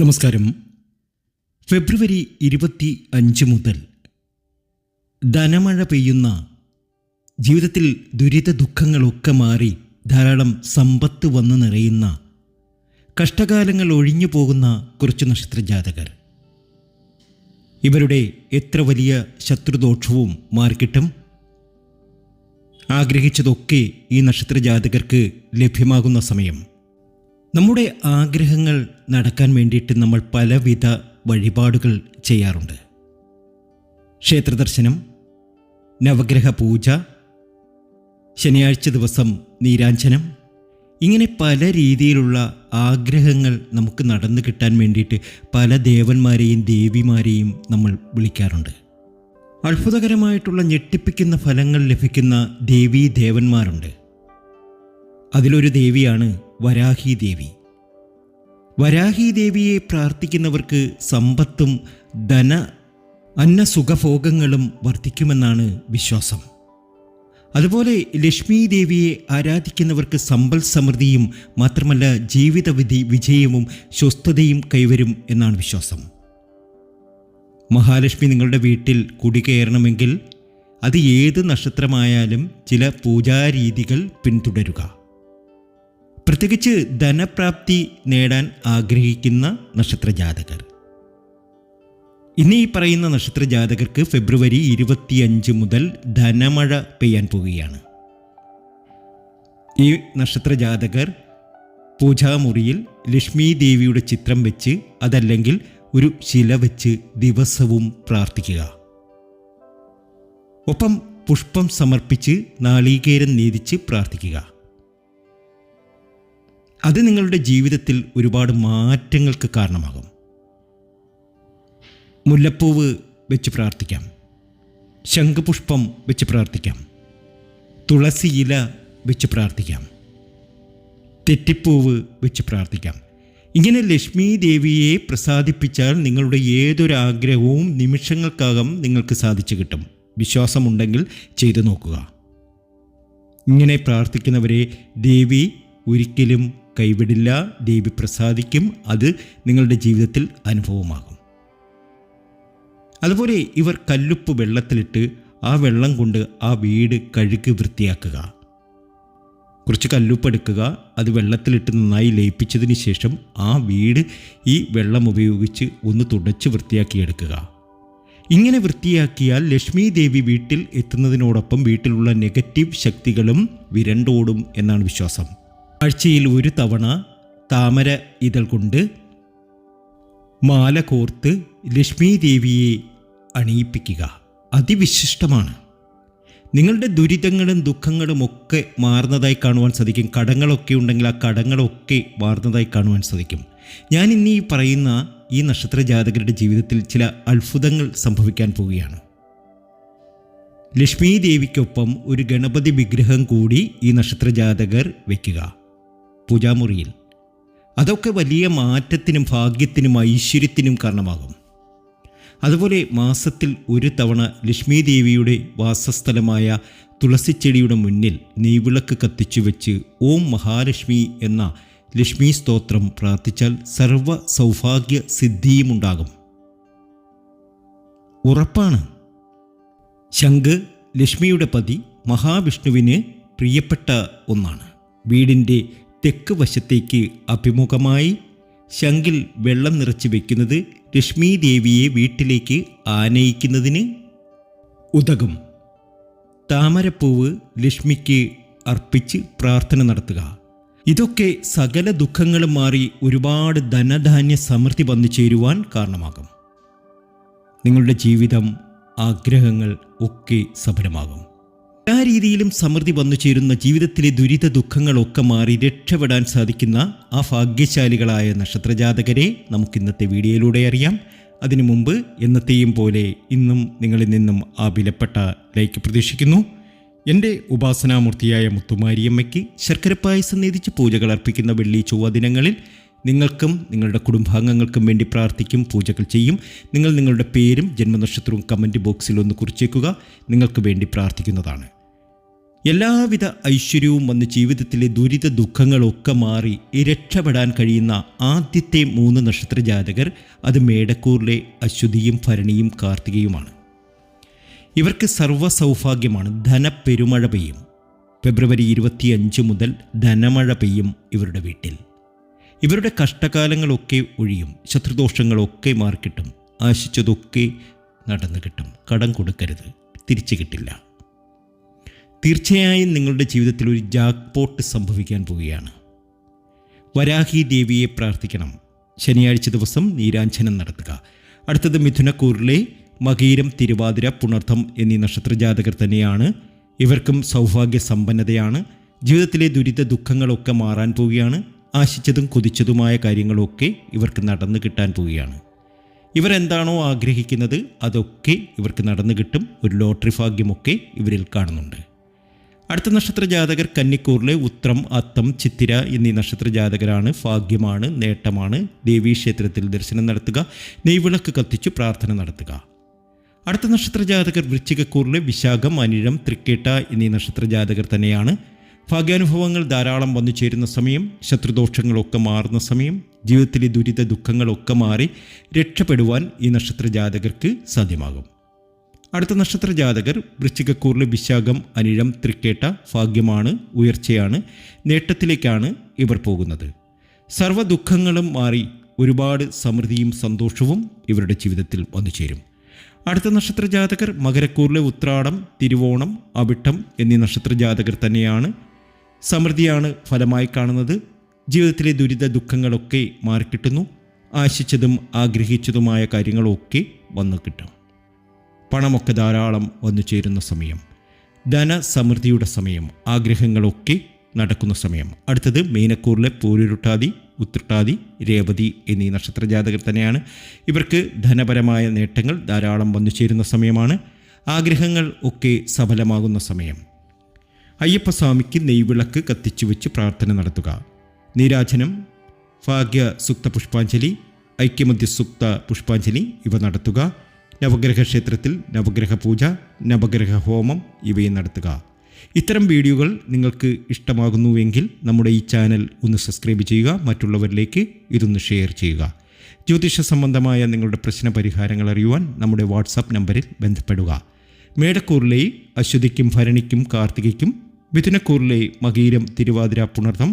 നമസ്കാരം. ഫെബ്രുവരി ഇരുപത്തി അഞ്ച് മുതൽ ധനമഴ പെയ്യുന്ന ജീവിതത്തിൽ ദുരിത ദുഃഖങ്ങളൊക്കെ മാറി ധാരാളം സമ്പത്ത് വന്നു നിറയുന്ന കഷ്ടകാലങ്ങൾ ഒഴിഞ്ഞു പോകുന്ന കുറച്ച് നക്ഷത്രജാതകർ ഇവരുടെ എത്ര വലിയ ശത്രുദോഷവും മാറിക്കിട്ടും? ആഗ്രഹിച്ചതൊക്കെ ഈ നക്ഷത്രജാതകർക്ക് ലഭ്യമാകുന്ന സമയം. നമ്മുടെ ആഗ്രഹങ്ങൾ നടക്കാൻ വേണ്ടിയിട്ട് നമ്മൾ പലവിധ വഴിപാടുകൾ ചെയ്യാറുണ്ട്. ക്ഷേത്രദർശനം നവഗ്രഹ പൂജ ശനിയാഴ്ച ദിവസം നീരാഞ്ജനം ഇങ്ങനെ പല രീതിയിലുള്ള ആഗ്രഹങ്ങൾ നമുക്ക് നടന്നു കിട്ടാൻ വേണ്ടിയിട്ട് പല ദേവന്മാരെയും ദേവിമാരെയും നമ്മൾ വിളിക്കാറുണ്ട്. അത്ഭുതകരമായിട്ടുള്ള ഞെട്ടിപ്പിക്കുന്ന ഫലങ്ങൾ ലഭിക്കുന്ന ദേവീ ദേവന്മാരുണ്ട് അതിലൊരു ദേവിയാണ് വരാഹി ദേവി. വരാഹി ദേവിയെ പ്രാർത്ഥിക്കുന്നവർക്ക് സമ്പത്തും ധന അന്നസുഖഭോഗങ്ങളും വർദ്ധിക്കുമെന്നാണ് വിശ്വാസം. അതുപോലെ ലക്ഷ്മി ദേവിയെ ആരാധിക്കുന്നവർക്ക് സമ്പൽ സമൃദ്ധിയും മാത്രമല്ല ജീവിതവിധി വിജയവും സ്വസ്ഥതയും കൈവരും എന്നാണ് വിശ്വാസം. മഹാലക്ഷ്മി നിങ്ങളുടെ വീട്ടിൽ കുടികയറണമെങ്കിൽ അത് ഏത് നക്ഷത്രമായാലും ചില പൂജാരീതികൾ പിന്തുടരുക. പ്രത്യേകിച്ച് ധനപ്രാപ്തി നേടാൻ ആഗ്രഹിക്കുന്ന നക്ഷത്രജാതകർ. ഇന്ന് ഈ പറയുന്ന നക്ഷത്രജാതകർക്ക് ഫെബ്രുവരി ഇരുപത്തിയഞ്ച് മുതൽ ധനമഴ പെയ്യാൻ പോവുകയാണ്. ഈ നക്ഷത്രജാതകർ പൂജാമുറിയിൽ ലക്ഷ്മി ദേവിയുടെ ചിത്രം വെച്ച് അതല്ലെങ്കിൽ ഒരു ശില വെച്ച് ദിവസവും പ്രാർത്ഥിക്കുക. ഒപ്പം പുഷ്പം സമർപ്പിച്ച് നാളീകേരം നേതിച്ച് പ്രാർത്ഥിക്കുക. അത് നിങ്ങളുടെ ജീവിതത്തിൽ ഒരുപാട് മാറ്റങ്ങൾക്ക് കാരണമാകും. മുല്ലപ്പൂവ് വെച്ച് പ്രാർത്ഥിക്കാം. ശംഖുപുഷ്പം വെച്ച് പ്രാർത്ഥിക്കാം. തുളസി ഇല വെച്ച് പ്രാർത്ഥിക്കാം. തെറ്റിപ്പൂവ് വെച്ച് പ്രാർത്ഥിക്കാം. ഇങ്ങനെ ലക്ഷ്മി ദേവിയെ പ്രസാദിപ്പിച്ചാൽ നിങ്ങളുടെ ഏതൊരു ആഗ്രഹവും നിമിഷങ്ങൾക്കകം നിങ്ങൾക്ക് സാധിച്ചു കിട്ടും. വിശ്വാസമുണ്ടെങ്കിൽ ചെയ്തു നോക്കുക. ഇങ്ങനെ പ്രാർത്ഥിക്കുന്നവരെ ദേവി ഒരിക്കലും കൈവിടില്ല ദേവി പ്രസാദിക്കും അത് നിങ്ങളുടെ ജീവിതത്തിൽ അനുഭവമാകും. അതുപോലെ ഇവർ കല്ലുപ്പ് വെള്ളത്തിലിട്ട് ആ വെള്ളം കൊണ്ട് ആ വീട് കഴുകി വൃത്തിയാക്കുക. കുറച്ച് കല്ലുപ്പ് എടുക്കുക അത് വെള്ളത്തിലിട്ട് നന്നായി ലയിപ്പിച്ചതിന് ശേഷം ആ വീട് ഈ വെള്ളം ഉപയോഗിച്ച് ഒന്ന് തുടച്ച് വൃത്തിയാക്കിയെടുക്കുക. ഇങ്ങനെ വൃത്തിയാക്കിയാൽ ലക്ഷ്മി ദേവി വീട്ടിൽ എത്തുന്നതിനോടൊപ്പം വീട്ടിലുള്ള നെഗറ്റീവ് ശക്തികളും വിരണ്ടോടും എന്നാണ് വിശ്വാസം. ആഴ്ചയിൽ ഒരു തവണ താമര ഇതൾ കൊണ്ട് മാല കോർത്ത് ലക്ഷ്മി ദേവിയെ അണിയിപ്പിക്കുക. അതിവിശിഷ്ടമാണ്. നിങ്ങളുടെ ദുരിതങ്ങളും ദുഃഖങ്ങളും ഒക്കെ മാറുന്നതായി കാണുവാൻ സാധിക്കും. കടങ്ങളൊക്കെ ഉണ്ടെങ്കിൽ ആ കടങ്ങളൊക്കെ മാറുന്നതായി കാണുവാൻ സാധിക്കും. ഞാൻ ഇന്ന് ഈ പറയുന്ന ഈ നക്ഷത്ര ജാതകരുടെ ജീവിതത്തിൽ ചില അത്ഭുതങ്ങൾ സംഭവിക്കാൻ പോവുകയാണ്. ലക്ഷ്മി ദേവിക്കൊപ്പം ഒരു ഗണപതി വിഗ്രഹം കൂടി ഈ നക്ഷത്ര ജാതകർ വയ്ക്കുക പൂജാമുറിയിൽ. അതൊക്കെ വലിയ മാറ്റത്തിനും ഭാഗ്യത്തിനും ഐശ്വര്യത്തിനും കാരണമാകും. അതുപോലെ മാസത്തിൽ ഒരു തവണ ലക്ഷ്മി ദേവിയുടെ വാസസ്ഥലമായ തുളസിച്ചെടിയുടെ മുന്നിൽ നെയ്വിളക്ക് കത്തിച്ചു വെച്ച് ഓം മഹാലക്ഷ്മി എന്ന ലക്ഷ്മി സ്തോത്രം പ്രാർത്ഥിച്ചാൽ സർവ സൗഭാഗ്യ സിദ്ധിയുമുണ്ടാകും ഉറപ്പാണ്. ശംഖ് ലക്ഷ്മിയുടെ പതി മഹാവിഷ്ണുവിന് പ്രിയപ്പെട്ട ഒന്നാണ്. വീടിന്റെ തെക്ക് വശത്തേക്ക് അഭിമുഖമായി ശങ്കിൽ വെള്ളം നിറച്ച് വയ്ക്കുന്നത് ലക്ഷ്മി ദേവിയെ വീട്ടിലേക്ക് ആനയിക്കുന്നതിന് ഉതകും. താമരപ്പൂവ് ലക്ഷ്മിക്ക് അർപ്പിച്ച് പ്രാർത്ഥന നടത്തുക. ഇതൊക്കെ സകല ദുഃഖങ്ങളും മാറി ഒരുപാട് ധനധാന്യ സമൃദ്ധി വന്നു ചേരുവാൻ കാരണമാകും. നിങ്ങളുടെ ജീവിതം ആഗ്രഹങ്ങൾ ഒക്കെ സഫലമാകും. എല്ലാ രീതിയിലും സമൃദ്ധി വന്നു ചേരുന്ന ജീവിതത്തിലെ ദുരിത ദുഃഖങ്ങളൊക്കെ മാറി രക്ഷപ്പെടാൻ സാധിക്കുന്ന ആ ഭാഗ്യശാലികളായ നക്ഷത്രജാതകരെ നമുക്ക് ഇന്നത്തെ വീഡിയോയിലൂടെ അറിയാം. അതിനു മുമ്പ് എന്നത്തെയും പോലെ ഇന്നും നിങ്ങളിൽ നിന്നും ആ വിലപ്പെട്ട ലൈക്ക് പ്രതീക്ഷിക്കുന്നു. എന്റെ ഉപാസനാമൂർത്തിയായ മുത്തുമാരിയമ്മയ്ക്ക് ശർക്കര പായസം നേതിച്ച് പൂജകൾ അർപ്പിക്കുന്ന വെള്ളി ചൊവ്വ ദിനങ്ങളിൽ നിങ്ങൾക്കും നിങ്ങളുടെ കുടുംബാംഗങ്ങൾക്കും വേണ്ടി പ്രാർത്ഥിക്കും പൂജകൾ ചെയ്യും. നിങ്ങൾ നിങ്ങളുടെ പേരും ജന്മനക്ഷത്രവും കമന്റ് ബോക്സിൽ ഒന്ന് കുറിച്ചേക്കുക. നിങ്ങൾക്ക് വേണ്ടി പ്രാർത്ഥിക്കുന്നതാണ്. എല്ലാവിധ ഐശ്വര്യവും വന്ന് ജീവിതത്തിലെ ദുരിത ദുഃഖങ്ങളൊക്കെ മാറി രക്ഷപ്പെടാൻ കഴിയുന്ന ആദ്യത്തെ മൂന്ന് നക്ഷത്ര ജാതകർ അത് മേടക്കൂറിലെ അശ്വതിയും ഭരണിയും കാർത്തികയുമാണ്. ഇവർക്ക് സർവ സൗഭാഗ്യമാണ് ധനപ്പെരുമഴ പെയ്യും. ഫെബ്രുവരി ഇരുപത്തിയഞ്ച് മുതൽ ധനമഴ പെയ്യും ഇവരുടെ വീട്ടിൽ. ഇവരുടെ കഷ്ടകാലങ്ങളൊക്കെ ഒഴിയും. ശത്രുദോഷങ്ങളൊക്കെ മാറിക്കിട്ടും. ആശിച്ചതൊക്കെ നടന്നു കിട്ടും കടം കൊടുക്കരുത്. തിരിച്ചു കിട്ടില്ല. തീർച്ചയായും നിങ്ങളുടെ ജീവിതത്തിൽ ഒരു ജാക്ക്പോട്ട് സംഭവിക്കാൻ പോവുകയാണ്. വരാഹി ദേവിയെ പ്രാർത്ഥിക്കണം. ശനിയാഴ്ച ദിവസം നീരാഞ്ജനം നടത്തുക. അടുത്തത് മിഥുനക്കൂറിലെ മകീരം തിരുവാതിര പുണർത്തം എന്നീ നക്ഷത്രജാതകർ തന്നെയാണ്. ഇവർക്കും സൗഭാഗ്യ സമ്പന്നതയാണ് ജീവിതത്തിലെ ദുരിത ദുഃഖങ്ങളൊക്കെ മാറാൻ പോവുകയാണ്. ആശിച്ചതും കൊതിച്ചതുമായ കാര്യങ്ങളൊക്കെ ഇവർക്ക് നടന്നു കിട്ടാൻ പോവുകയാണ്. ഇവരെന്താണോ ആഗ്രഹിക്കുന്നത് അതൊക്കെ ഇവർക്ക് നടന്നു കിട്ടും. ഒരു ലോട്ടറി ഭാഗ്യമൊക്കെ ഇവരിൽ കാണുന്നുണ്ട്. അടുത്ത നക്ഷത്ര ജാതകർ കന്നിക്കൂറിലെ ഉത്രം അത്തം ചിത്തിര എന്നീ നക്ഷത്ര ജാതകരാണ് ഭാഗ്യമാണ് നേട്ടമാണ്. ദേവീക്ഷേത്രത്തിൽ ദർശനം നടത്തുക നെയ്വിളക്ക് കത്തിച്ചു പ്രാർത്ഥന നടത്തുക. അടുത്ത നക്ഷത്ര ജാതകർ വൃശ്ചികക്കൂറിലെ വിശാഖം അനിഴം തൃക്കേട്ട എന്നീ നക്ഷത്ര ജാതകർ തന്നെയാണ്. ഭാഗ്യാനുഭവങ്ങൾ ധാരാളം വന്നു ചേരുന്ന സമയം ശത്രുദോഷങ്ങളൊക്കെ മാറുന്ന സമയം ജീവിതത്തിലെ ദുരിത ദുഃഖങ്ങളൊക്കെ മാറി രക്ഷപ്പെടുവാൻ ഈ നക്ഷത്ര ജാതകർക്ക് സാധ്യമാകും. അടുത്ത നക്ഷത്ര ജാതകർ വൃശ്ചികക്കൂറിലെ വിശാഖം അനിഴം തൃക്കേട്ട ഭാഗ്യമാണ് ഉയർച്ചയാണ് നേട്ടത്തിലേക്കാണ് ഇവർ പോകുന്നത്. സർവ ദുഃഖങ്ങളും മാറി ഒരുപാട് സമൃദ്ധിയും സന്തോഷവും ഇവരുടെ ജീവിതത്തിൽ വന്നു ചേരും. അടുത്ത നക്ഷത്ര ജാതകർ മകരക്കൂറിലെ ഉത്രാടം തിരുവോണം അവിട്ടം എന്നീ നക്ഷത്ര ജാതകർ തന്നെയാണ് സമൃദ്ധിയാണ് ഫലമായി കാണുന്നത്. ജീവിതത്തിലെ ദുരിത ദുഃഖങ്ങളൊക്കെ മാറിക്കിട്ടുന്നു. ആശിച്ചതും ആഗ്രഹിച്ചതുമായ കാര്യങ്ങളൊക്കെ വന്നു കിട്ടും. പണമൊക്കെ ധാരാളം വന്നു ചേരുന്ന സമയം. ധനസമൃദ്ധിയുടെ സമയം. ആഗ്രഹങ്ങളൊക്കെ നടക്കുന്ന സമയം. അടുത്തത് മീനക്കൂറിലെ പൂരുരുട്ടാതി ഉത്രട്ടാതി രേവതി എന്നീ നക്ഷത്ര ജാതകർ തന്നെയാണ്. ഇവർക്ക് ധനപരമായ നേട്ടങ്ങൾ ധാരാളം വന്നു ചേരുന്ന സമയമാണ്. ആഗ്രഹങ്ങൾ ഒക്കെ സഫലമാകുന്ന സമയം. അയ്യപ്പസ്വാമിക്ക് നെയ്വിളക്ക് കത്തിച്ചു വെച്ച് പ്രാർത്ഥന നടത്തുക. നീരാജനം ഭാഗ്യ സുക്ത പുഷ്പാഞ്ജലി ഐക്യമധ്യ സുക്ത പുഷ്പാഞ്ജലി ഇവ നടത്തുക. നവഗ്രഹ ക്ഷേത്രത്തിൽ നവഗ്രഹ പൂജ നവഗ്രഹ ഹോമം ഇവയും നടത്തുക. ഇത്തരം വീഡിയോകൾ നിങ്ങൾക്ക് ഇഷ്ടമാകുന്നുവെങ്കിൽ നമ്മുടെ ഈ ചാനൽ ഒന്ന് സബ്സ്ക്രൈബ് ചെയ്യുക മറ്റുള്ളവരിലേക്ക് ഇതൊന്ന് ഷെയർ ചെയ്യുക. ജ്യോതിഷ സംബന്ധമായ നിങ്ങളുടെ പ്രശ്ന പരിഹാരങ്ങൾ അറിയുവാൻ നമ്മുടെ വാട്സാപ്പ് നമ്പറിൽ ബന്ധപ്പെടുക. മേടക്കൂറിലെ അശ്വതിക്കും ഭരണിക്കും കാർത്തികയ്ക്കും മിഥുനക്കൂറിലെ മകീരം തിരുവാതിര പുണർതം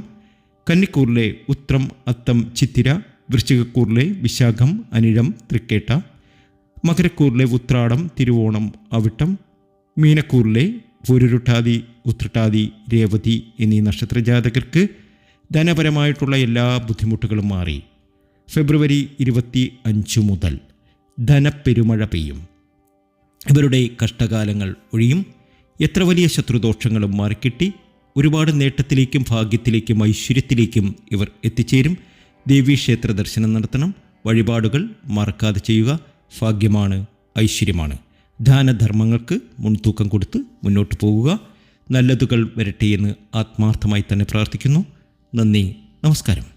കന്നിക്കൂറിലെ ഉത്രം അത്തം ചിത്തിര വൃശ്ചികക്കൂറിലെ വിശാഖം അനിഴം തൃക്കേട്ട മകരക്കൂറിലെ ഉത്രാടം തിരുവോണം അവിട്ടം മീനക്കൂറിലെ പൂരുരുട്ടാതി ഉത്രട്ടാതി രേവതി എന്നീ നക്ഷത്രജാതകർക്ക് ധനപരമായിട്ടുള്ള എല്ലാ ബുദ്ധിമുട്ടുകളും മാറി. ഫെബ്രുവരി ഇരുപത്തി അഞ്ച് മുതൽ ധനപ്പെരുമഴ പെയ്യും. ഇവരുടെ കഷ്ടകാലങ്ങൾ ഒഴിയും. എത്ര വലിയ ശത്രുദോഷങ്ങളും മാറിക്കിട്ടി. ഒരുപാട് നേട്ടത്തിലേക്കും ഭാഗ്യത്തിലേക്കും ഐശ്വര്യത്തിലേക്കും ഇവർ എത്തിച്ചേരും. ദേവീക്ഷേത്ര ദർശനം നടത്തണം. വഴിപാടുകൾ മറക്കാതെ ചെയ്യുക. ഭാഗ്യമാണ് ഐശ്വര്യമാണ്. ദാനധർമ്മങ്ങൾക്ക് മുൻതൂക്കം കൊടുത്ത് മുന്നോട്ട് പോകുക. നല്ലതുകൾ വരട്ടെ എന്ന് ആത്മാർത്ഥമായി തന്നെ പ്രാർത്ഥിക്കുന്നു. നന്ദി നമസ്കാരം.